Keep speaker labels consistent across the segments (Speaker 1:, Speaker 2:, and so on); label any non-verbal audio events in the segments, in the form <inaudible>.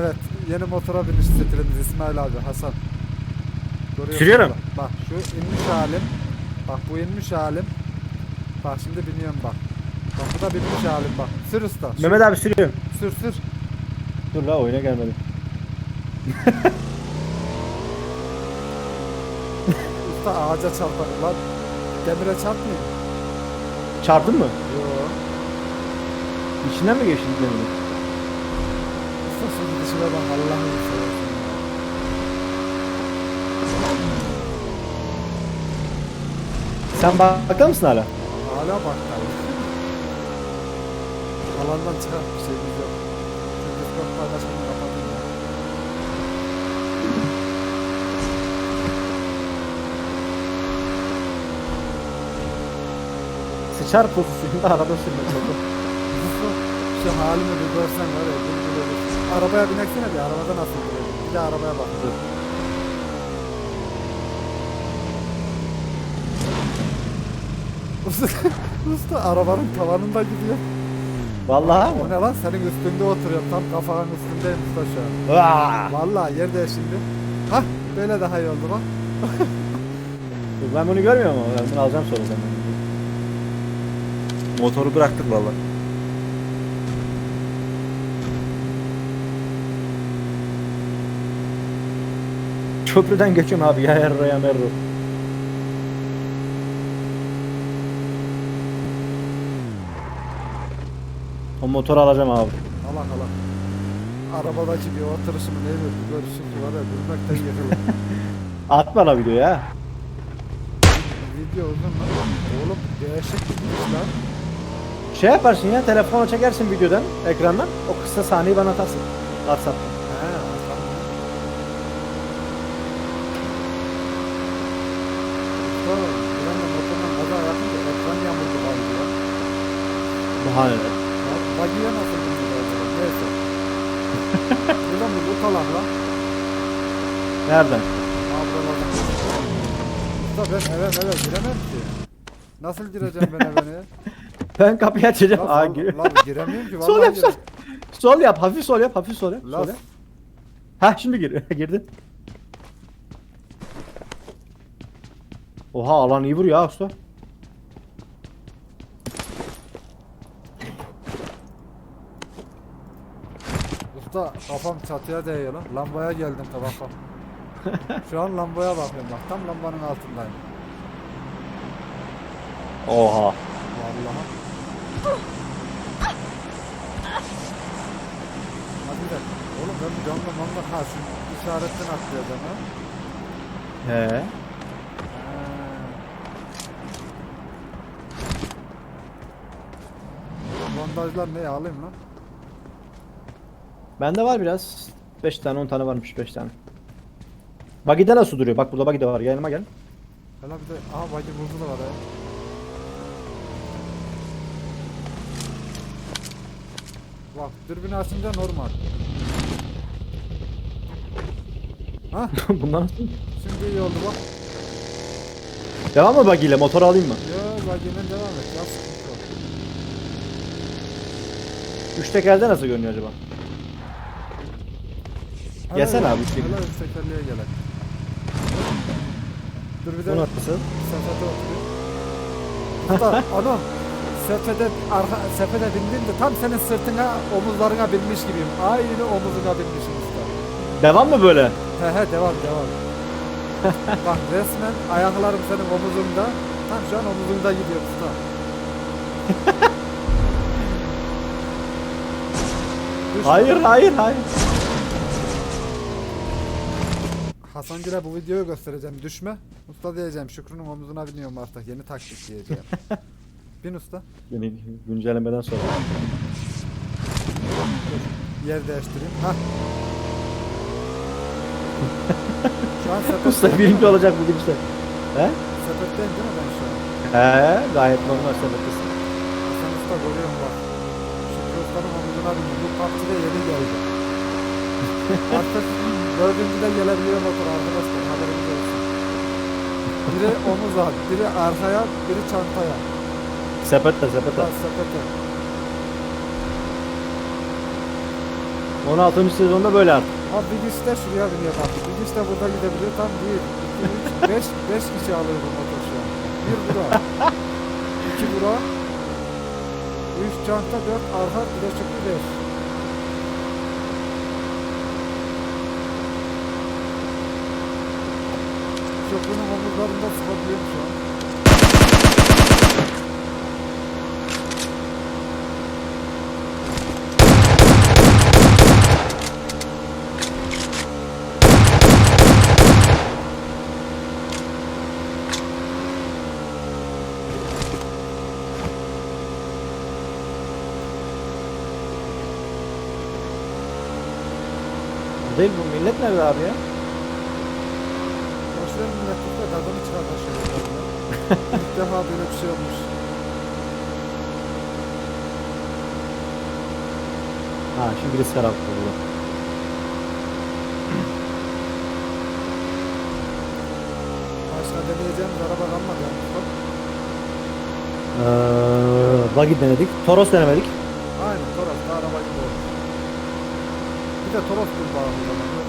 Speaker 1: Evet yeni motora biniş stilimiz İsmail abi Hasan. Görüyorsun
Speaker 2: Sürüyorum.
Speaker 1: Bak, bak şu inmiş halim. Bak bu inmiş halim. Bak şimdi biniyorum bak. Bak bu da binmiş halim bak. Sür usta. Sür
Speaker 2: Mehmet abi sürüyorum.
Speaker 1: sür. sür.
Speaker 2: Dur la oyuna gelmedi. <laughs>
Speaker 1: Usta ağaca çarpar lan. Demire çarpmıyor.
Speaker 2: Çarptın mı?
Speaker 1: Yo.
Speaker 2: İçinden mi geçtin demiri?
Speaker 1: Şu gidişime bak Allah'ını seversen.
Speaker 2: Sen bakar mısın hala?
Speaker 1: Hala bak. Alandan çıkar bir şeyimiz yok. Şu Discord paylaşımını kapatayım ya.
Speaker 2: Sıçar pozisyonunda araba sürmek oldu.
Speaker 1: Şu halimi bir görsen var ya bunu bulursun. Arabaya bineksene bir arabada nasıl duruyor? Bir de arabaya bak.
Speaker 2: Dur.
Speaker 1: Usta, <laughs> arabanın tavanında gidiyor.
Speaker 2: Vallahi
Speaker 1: O ne lan senin üstünde oturuyor. Tam kafanın üstündeyim usta şu an. Vallahi yerde şimdi. Hah böyle daha iyi oldu bak.
Speaker 2: Dur, Ben bunu görmüyorum ama ben bunu alacağım sonra. Motoru bıraktık valla. Köprüden geçiyorum abi ya erro ya merro. O motoru alacağım abi.
Speaker 1: Allah Allah. Arabadaki bir oturuşumu ne bileyim görüşüm ki var ya gülmekten yıkılır. <laughs>
Speaker 2: Atma la video ya.
Speaker 1: Video uzun lan. Oğlum değişik gitmiş lan.
Speaker 2: Şey yaparsın ya telefonu çekersin videodan ekrandan o kısa sahneyi bana atarsın. WhatsApp. Bahaneler.
Speaker 1: Ya bagiye nasıl bindi acaba? Neyse. <laughs> Buradan bir utalak lan.
Speaker 2: Nereden?
Speaker 1: Ha buralardan. Usta ben eve eve giremem ki. Nasıl gireceğim ben ya? <laughs>
Speaker 2: Ben kapıyı açacağım.
Speaker 1: Lan,
Speaker 2: Aa,
Speaker 1: sol-
Speaker 2: gir.
Speaker 1: lan giremiyorum ki. <laughs>
Speaker 2: Sol
Speaker 1: vallahi
Speaker 2: yap sol.
Speaker 1: giremiyorum.
Speaker 2: Sol yap hafif sol yap hafif sol yap.
Speaker 1: Lan.
Speaker 2: Sol yap. Ha şimdi gir. Girdin. Oha alan iyi vuruyor ha usta.
Speaker 1: Usta kafam çatıya değiyor lan. Lambaya geldim tabak bak. Şu an lambaya bakıyorum bak. Tam lambanın altındayım.
Speaker 2: Oha.
Speaker 1: Vallahi. Hadi dakika. Oğlum ben bu camla ha şu işaretten atlayacağım ha.
Speaker 2: He.
Speaker 1: Bandajlar ne alayım lan?
Speaker 2: Bende var biraz. 5 tane 10 tane varmış 5 tane. Bagide nasıl duruyor? Bak burada bagide var. Yanıma gel.
Speaker 1: Hala bir de aha bacı vurdu da var ya. Bak dürbünü açınca normal. Ha <laughs>
Speaker 2: Bundan nasıl?
Speaker 1: şimdi iyi oldu bak.
Speaker 2: Devam mı bagiyle? Motor alayım mı?
Speaker 1: Yo bacının devam et ya sıkıntı yok.
Speaker 2: Üç tekerde nasıl görünüyor acaba? Gelsene abi, teker.
Speaker 1: hele üç tekerleğe gelelim. Dur bir de
Speaker 2: Bunu atmasın.
Speaker 1: sepete oturuyor. Usta anam sepete, arka, sepete bindin de tam senin sırtına omuzlarına binmiş gibiyim. Aynı omuzuna binmişim usta.
Speaker 2: Devam mı böyle?
Speaker 1: He he devam devam. <laughs> Bak resmen ayaklarım senin omuzunda. Tam şu an omuzunda gidiyor usta. Düşme. <laughs>
Speaker 2: Hayır hayır hayır.
Speaker 1: Hasan Gül'e bu videoyu göstereceğim. Düşme. Usta diyeceğim. Şükrü'nün omuzuna biniyorum artık. Yeni taktik diyeceğim. <laughs> Bin usta.
Speaker 2: Beni güncellemeden sonra.
Speaker 1: Yer değiştireyim. Ha. <laughs> şu an sepet,
Speaker 2: Usta birinci olacak bu gidişle. He?
Speaker 1: sepetteyim değil mi ben şu an?
Speaker 2: He gayet normal sebeptesin.
Speaker 1: Hasan Usta görüyorum bak. Şükrü Usta'nın omuzuna bindim. Bu PUBG'de yeni geldi. <laughs> Artık dördüncüde gelebiliyor motor arkadaşlar. Haberiniz olsun. Biri omuza, biri arkaya, biri çantaya.
Speaker 2: Sepette sepette.
Speaker 1: Ha sepete.
Speaker 2: 16. sezonda böyle artık.
Speaker 1: Abi birisi de şuraya biniyor bak. Birisi de burada gidebiliyor. Tam 1, 2, 3, 5, 5 kişi alıyor bu motor şu an. 1 bura. 2 bura. 3 çanta 4 arka bir de çıktı 5. Köprünün omuzlarında sıkabiliyorum şu an.
Speaker 2: O Değil bu millet nerede abi ya?
Speaker 1: İlk defa böyle bir şey olmuş.
Speaker 2: Ha şimdi birisi kararttı burada.
Speaker 1: Başka deneyeceğimiz araba kalmadı. Bak,
Speaker 2: Ee, buggy denedik. Toros denemedik.
Speaker 1: Aynen Toros da araba gibi olmuş. Bir de Toros bir bağlı o zaman. Yok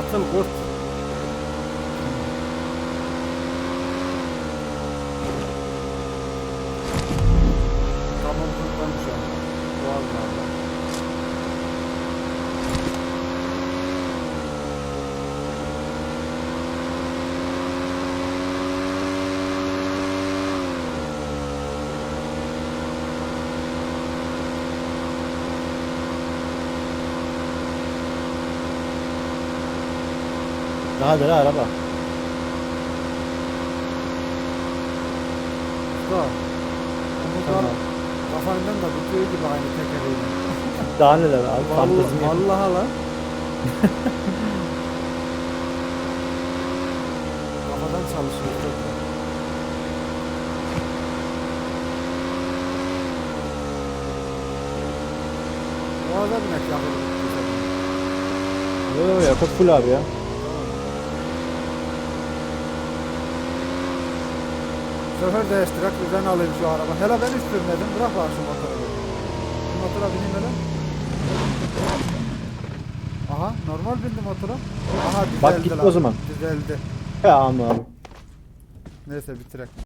Speaker 1: option করছে।
Speaker 2: Daha da araba.
Speaker 1: Da. Onu da
Speaker 2: Tamam.
Speaker 1: kafayla da tutuyor gibi aynı tekeriyle. <laughs>
Speaker 2: Daha neler abi? Fantezi mi?
Speaker 1: Allah Allah lan. <laughs> Kafadan çalışıyor. çok güzel. Boğaza binek yapalım.
Speaker 2: Yo yo yakıt full abi ya.
Speaker 1: Sefer değiştirek ben alayım şu araba. Hele ben hiç sürmedim. Bırak bana şu motoru. Bu motora bineyim hele. Aha normal bindim motora. Aha düzeldi
Speaker 2: Bak gitti
Speaker 1: lan.
Speaker 2: o zaman.
Speaker 1: Düzeldi.
Speaker 2: Ya ama abi.
Speaker 1: Neyse bitirek.